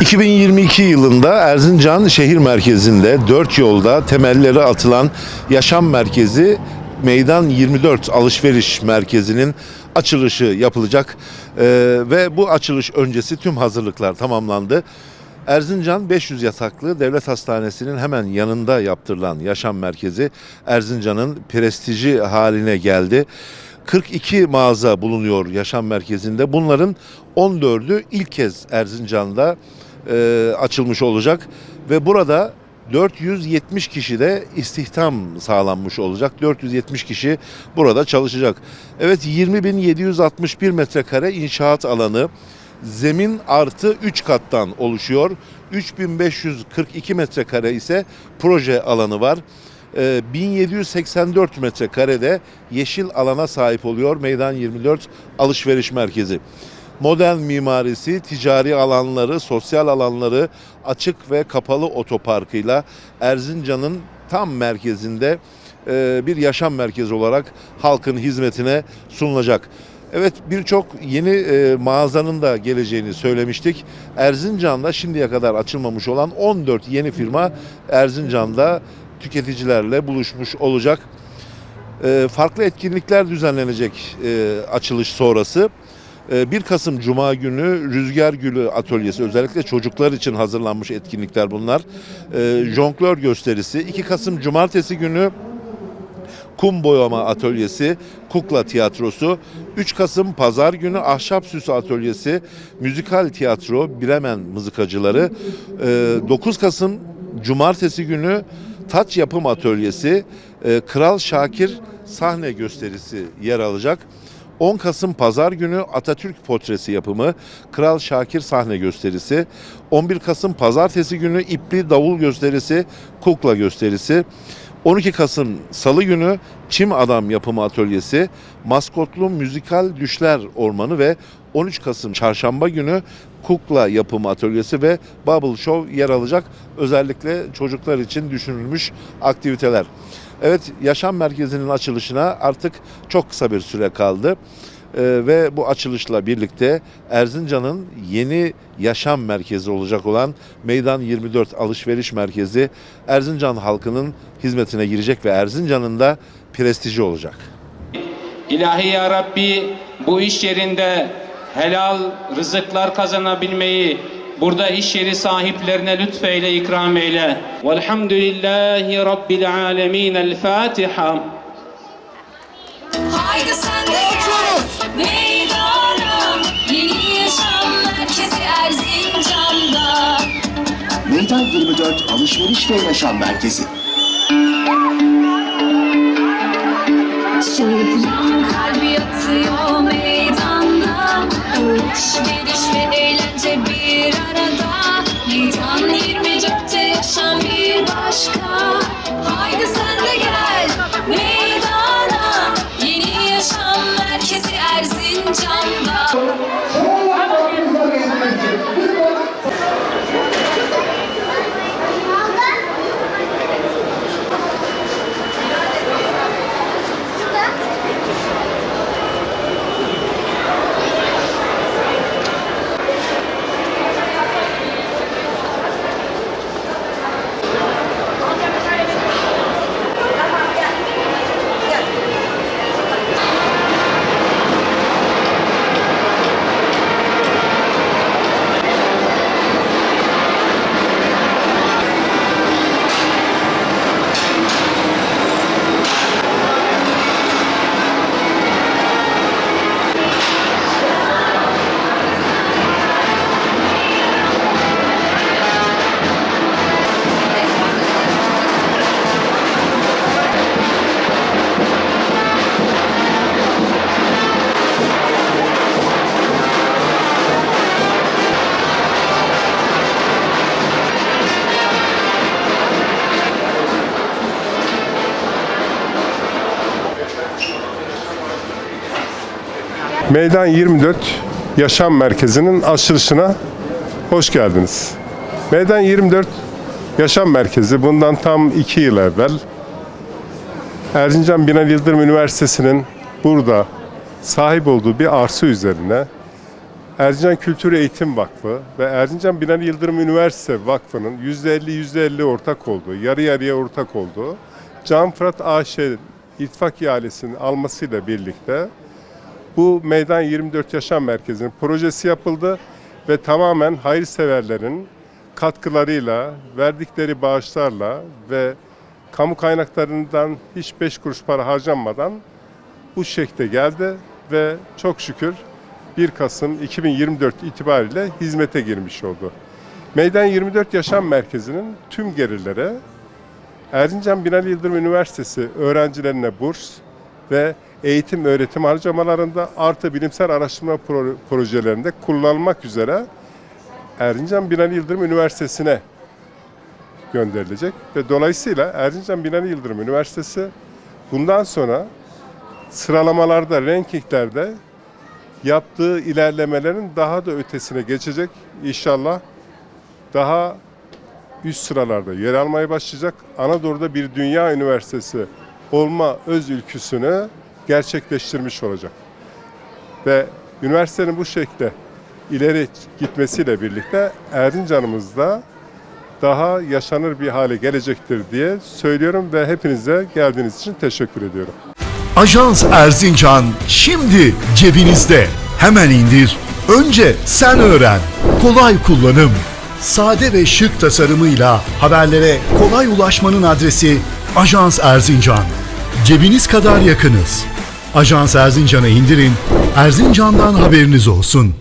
2022 yılında Erzincan şehir merkezinde dört yolda temelleri atılan yaşam merkezi Meydan 24 alışveriş merkezinin açılışı yapılacak Ee, ve bu açılış öncesi tüm hazırlıklar tamamlandı. Erzincan 500 yataklı devlet hastanesinin hemen yanında yaptırılan yaşam merkezi Erzincan'ın prestiji haline geldi. 42 mağaza bulunuyor yaşam merkezinde. Bunların 14'ü ilk kez Erzincan'da e, açılmış olacak ve burada 470 kişi de istihdam sağlanmış olacak. 470 kişi burada çalışacak. Evet 20.761 metrekare inşaat alanı zemin artı 3 kattan oluşuyor. 3542 metrekare ise proje alanı var. Ee, 1784 metrekarede yeşil alana sahip oluyor Meydan 24 alışveriş merkezi. Modern mimarisi, ticari alanları, sosyal alanları açık ve kapalı otoparkıyla Erzincan'ın tam merkezinde e, bir yaşam merkezi olarak halkın hizmetine sunulacak. Evet birçok yeni e, mağazanın da geleceğini söylemiştik. Erzincan'da şimdiye kadar açılmamış olan 14 yeni firma Erzincan'da tüketicilerle buluşmuş olacak. E, farklı etkinlikler düzenlenecek açılış sonrası. E, 1 Kasım Cuma günü Rüzgar Gülü Atölyesi özellikle çocuklar için hazırlanmış etkinlikler bunlar. E, jonglör gösterisi 2 Kasım Cumartesi günü kum boyama atölyesi, kukla tiyatrosu, 3 Kasım pazar günü ahşap süsü atölyesi, müzikal tiyatro, Bremen mızıkacıları, e, 9 Kasım cumartesi günü taç yapım atölyesi, Kral Şakir sahne gösterisi yer alacak. 10 Kasım Pazar günü Atatürk portresi yapımı, Kral Şakir sahne gösterisi, 11 Kasım Pazartesi günü ipli davul gösterisi, kukla gösterisi, 12 Kasım Salı günü Çim Adam yapımı atölyesi, maskotlu müzikal düşler ormanı ve 13 Kasım Çarşamba günü kukla yapımı atölyesi ve Bubble Show yer alacak. Özellikle çocuklar için düşünülmüş aktiviteler. Evet yaşam merkezinin açılışına artık çok kısa bir süre kaldı. Ee, ve bu açılışla birlikte Erzincan'ın yeni yaşam merkezi olacak olan Meydan 24 Alışveriş Merkezi Erzincan halkının hizmetine girecek ve Erzincan'ın da prestiji olacak. İlahi ya Rabbi bu iş yerinde helal rızıklar kazanabilmeyi burada iş yeri sahiplerine lütfeyle ikram eyle. Velhamdülillahi Rabbil alemin. El Fatiha. Haydi sen de gel meydana Yeni yaşam merkezi Erzincan'da Meydan 24 Alışveriş ve Yaşam Merkezi. Çırpınan Alışveriş Meydan 24 Yaşam Merkezi'nin açılışına hoş geldiniz. Meydan 24 Yaşam Merkezi bundan tam iki yıl evvel Erzincan Binali Yıldırım Üniversitesi'nin burada sahip olduğu bir arsa üzerine Erzincan Kültür Eğitim Vakfı ve Erzincan Binali Yıldırım Üniversite Vakfı'nın %50 %50 ortak olduğu, yarı yarıya ortak olduğu Can Fırat AŞ İttifak ihalesinin almasıyla birlikte bu Meydan 24 Yaşam Merkezi'nin projesi yapıldı ve tamamen hayırseverlerin katkılarıyla, verdikleri bağışlarla ve kamu kaynaklarından hiç beş kuruş para harcanmadan bu şekle geldi ve çok şükür 1 Kasım 2024 itibariyle hizmete girmiş oldu. Meydan 24 Yaşam Merkezi'nin tüm gelirleri Erzincan Binali Yıldırım Üniversitesi öğrencilerine burs ve eğitim öğretim harcamalarında artı bilimsel araştırma pro- projelerinde kullanılmak üzere Erzincan Binali Yıldırım Üniversitesi'ne gönderilecek ve dolayısıyla Erzincan Binali Yıldırım Üniversitesi bundan sonra sıralamalarda, rankinglerde yaptığı ilerlemelerin daha da ötesine geçecek. İnşallah daha üst sıralarda yer almaya başlayacak. Anadolu'da bir dünya üniversitesi olma öz ülküsünü gerçekleştirmiş olacak. Ve üniversitenin bu şekilde ileri gitmesiyle birlikte Erzincan'ımızda daha yaşanır bir hale gelecektir diye söylüyorum ve hepinize geldiğiniz için teşekkür ediyorum. Ajans Erzincan şimdi cebinizde. Hemen indir. Önce sen öğren. Kolay kullanım. Sade ve şık tasarımıyla haberlere kolay ulaşmanın adresi Ajans Erzincan. Cebiniz kadar yakınız. Ajans Erzincan'ı indirin. Erzincan'dan haberiniz olsun.